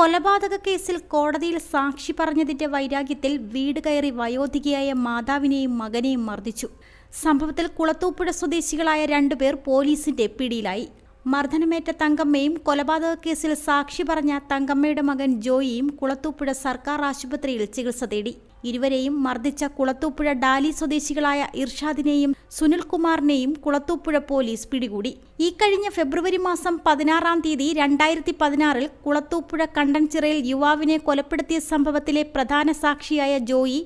കൊലപാതക കേസിൽ കോടതിയിൽ സാക്ഷി പറഞ്ഞതിന്റെ വൈരാഗ്യത്തിൽ വീട് കയറി വയോധികയായ മാതാവിനെയും മകനെയും മർദ്ദിച്ചു. സംഭവത്തിൽ കുളത്തൂപ്പുഴ സ്വദേശികളായ രണ്ടുപേർ പോലീസിന്റെ പിടിയിലായി. മർദ്ദനമേറ്റ തങ്കമ്മയും കൊലപാതക കേസിൽ സാക്ഷി പറഞ്ഞ തങ്കമ്മയുടെ മകൻ ജോയിയും കുളത്തൂപ്പുഴ സർക്കാർ ആശുപത്രിയിൽ ചികിത്സ തേടി. ഇരുവരെയും മർദ്ദിച്ച കുളത്തൂപ്പുഴ ഡാലി സ്വദേശികളായ ഇർഷാദിനെയും സുനിൽകുമാറിനെയും കുളത്തൂപ്പുഴ പോലീസ് പിടികൂടി. ഈ കഴിഞ്ഞ ഫെബ്രുവരി മാസം പതിനാറാം തീയതി രണ്ടായിരത്തി പതിനാറിൽ കുളത്തൂപ്പുഴ കണ്ടൻചിറയിൽ യുവാവിനെ കൊലപ്പെടുത്തിയ സംഭവത്തിലെ പ്രധാന സാക്ഷിയായ ജോയി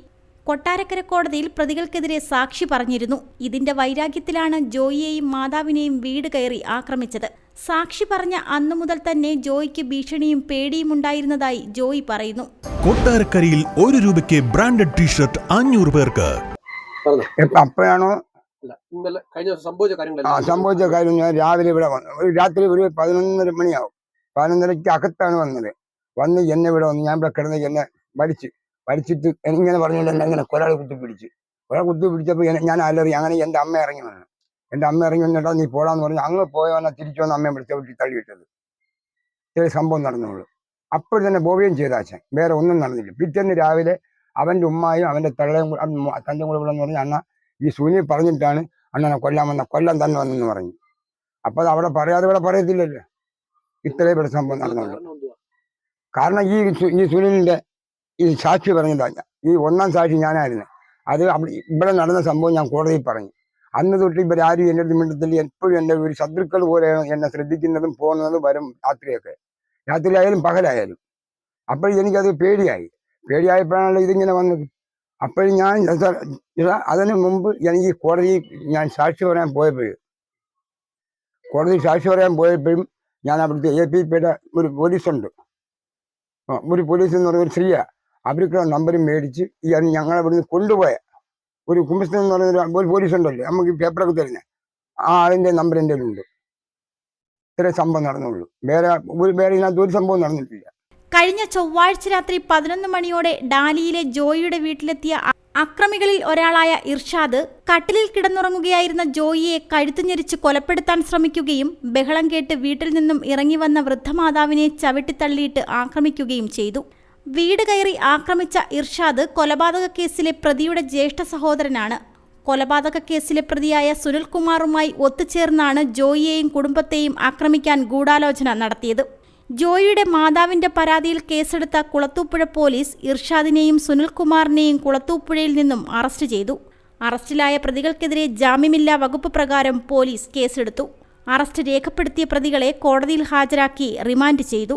കൊട്ടാരക്കര കോടതിയിൽ പ്രതികൾക്കെതിരെ സാക്ഷി പറഞ്ഞിരുന്നു. ഇതിന്റെ വൈരാഗ്യത്തിലാണ് ജോയിയെയും മാതാവിനെയും വീട് കയറി ആക്രമിച്ചത്. സാക്ഷി പറഞ്ഞ അന്നു മുതൽ തന്നെ ജോയിക്ക് ഭീഷണിയും പേടിയും ഉണ്ടായിരുന്നതായി ജോയി പറയുന്നു. കൊട്ടാരക്കരയിൽ ഒരു രൂപയ്ക്ക് ബ്രാൻഡഡ് ടീഷർട്ട് അഞ്ഞൂറ് പേർക്ക്. അപ്പോഴാണോ? ആ സംഭവിച്ച കാര്യം ഞാൻ രാവിലെ ഇവിടെ വന്നു ഒരു രാത്രി ഒരു പതിനൊന്നര മണിയാവും. പതിനൊന്നരയ്ക്ക് അകത്താണ് വന്നത്. വന്ന് എന്നെ ഇവിടെ വന്ന് ഞാൻ ഇവിടെ കിടന്ന് എന്നെ വലിച്ച് വലിച്ചിട്ട് ഇങ്ങനെ പറഞ്ഞുകൊണ്ട് എന്നെ ഇങ്ങനെ കൊരാൾ കുത്തി പിടിച്ച്. ഒരാൾ കുത്തി പിടിച്ചപ്പോൾ ഞാൻ അലറി അങ്ങനെ എന്റെ അമ്മ ഇറങ്ങി വന്നു. എന്റെ അമ്മ ഇറങ്ങി വന്നിട്ടാ നീ പോടാന്ന് പറഞ്ഞു അങ്ങ് പോയവനെ തിരിച്ചു വന്ന അമ്മയെ വിളിച്ച വീട്ടിൽ തള്ളിയിട്ടത് ചെറിയ സംഭവം നടന്നുള്ളൂ. അപ്പോൾ തന്നെ ബോബിയും ചെയ്ത അച്ഛൻ. വേറെ ഒന്നും നടന്നില്ല. പിറ്റേന്ന് രാവിലെ അവന്റെ ഉമ്മായും അവന്റെ തള്ളയും കൂടെ തന്റെ കൂടെ എന്ന് പറഞ്ഞ അണ്ണ ഈ സുനി പറഞ്ഞിട്ടാണ് അണ്ണനെ കൊല്ലാൻ വന്ന കൊല്ലം തന്നെ വന്നെന്ന് പറഞ്ഞു. അപ്പോൾ അത് അവിടെ പറയാതെ ഇവിടെ പറയത്തില്ലല്ലോ. ഇത്രയും ഇവിടെ സംഭവം നടന്നുള്ളൂ. കാരണം ഈ ഈ സുനിലിന്റെ ഈ സാക്ഷി പറഞ്ഞതാണ് ഞാൻ. ഈ ഒന്നാം സാക്ഷി ഞാനായിരുന്നു. അത് ഇവിടെ നടന്ന സംഭവം ഞാൻ കോടതിയിൽ പറഞ്ഞു. അന്ന് തൊട്ട് ഇവരാരും എന്റെ അടുത്ത് മിണ്ടത്തില്ല. എപ്പോഴും എന്റെ ഒരു ശത്രുക്കൾ പോലെയാണ് എന്നെ ശ്രദ്ധിക്കുന്നതും പോകുന്നതും വരും രാത്രിയൊക്കെ. രാത്രിയായാലും പകലായാലും. അപ്പോഴും എനിക്കത് പേടിയായി. പേടിയായപ്പോഴാണല്ലോ ഇതിങ്ങനെ വന്നത്. അപ്പോൾ ഞാൻ അതിന് മുമ്പ് എനിക്ക് കോടതി ഞാൻ സാക്ഷി പറയാൻ പോയപ്പോഴും കോടതി സാക്ഷി പറയാൻ പോയപ്പോഴും ഞാൻ അവിടുത്തെ എ പി പിയുടെ ഒരു പോലീസുണ്ട്. ഒരു പോലീസ് എന്ന് പറഞ്ഞ ഒരു സ്ത്രീയാ. അവർക്ക് നമ്പർ മേടിച്ച് ഈ ഞങ്ങളെ ഇവിടുന്ന് കൊണ്ടുപോയ. ഒരു കുംഭസ്ഥൻ എന്ന് പറയുന്ന ഒരു- പോലീസ് ഉണ്ടല്ലോ നമുക്ക് പേപ്പറൊക്കെ തരുന്നത് ആ ആളിന്റെ നമ്പർ എന്റെ ഉണ്ട് ഇത്രേ സംഭവം നടന്നുള്ളൂ. വേറെ ഒരു വേറെ ഇതിനകത്ത് ഒരു സംഭവം നടന്നിട്ടില്ല. കഴിഞ്ഞ ചൊവ്വാഴ്ച രാത്രി പതിനൊന്ന് മണിയോടെ ഡാലിയിലെ ജോയിയുടെ വീട്ടിലെത്തിയ അക്രമികളിൽ ഒരാളായ ഇർഷാദ് കട്ടിലിൽ കിടന്നുറങ്ങുകയായിരുന്ന ജോയിയെ കഴുത്തുഞെരിച്ച് കൊലപ്പെടുത്താൻ ശ്രമിക്കുകയും ബഹളം കേട്ട് വീട്ടിൽ നിന്നും ഇറങ്ങി വന്ന വൃദ്ധമാതാവിനെ ചവിട്ടിത്തള്ളിയിട്ട് ആക്രമിക്കുകയും ചെയ്തു. വീട് കയറി ആക്രമിച്ച ഇർഷാദ് കൊലപാതക കേസിലെ പ്രതിയുടെ ജ്യേഷ്ഠ സഹോദരനാണ്. കൊലപാതക കേസിലെ പ്രതിയായ സുനിൽകുമാറുമായി ഒത്തുചേർന്നാണ് ജോയിയെയും കുടുംബത്തെയും ആക്രമിക്കാൻ ഗൂഢാലോചന നടത്തിയത്. ജോയിയുടെ മാതാവിന്റെ പരാതിയിൽ കേസെടുത്ത കുളത്തൂപ്പുഴ പോലീസ് ഇർഷാദിനെയും സുനിൽകുമാറിനെയും കുളത്തൂപ്പുഴയിൽ നിന്നും അറസ്റ്റ് ചെയ്തു. അറസ്റ്റിലായ പ്രതികൾക്കെതിരെ ജാമ്യമില്ലാ വകുപ്പ് പ്രകാരം പോലീസ് കേസെടുത്തു. അറസ്റ്റ് രേഖപ്പെടുത്തിയ പ്രതികളെ കോടതിയിൽ ഹാജരാക്കി റിമാൻഡ് ചെയ്തു.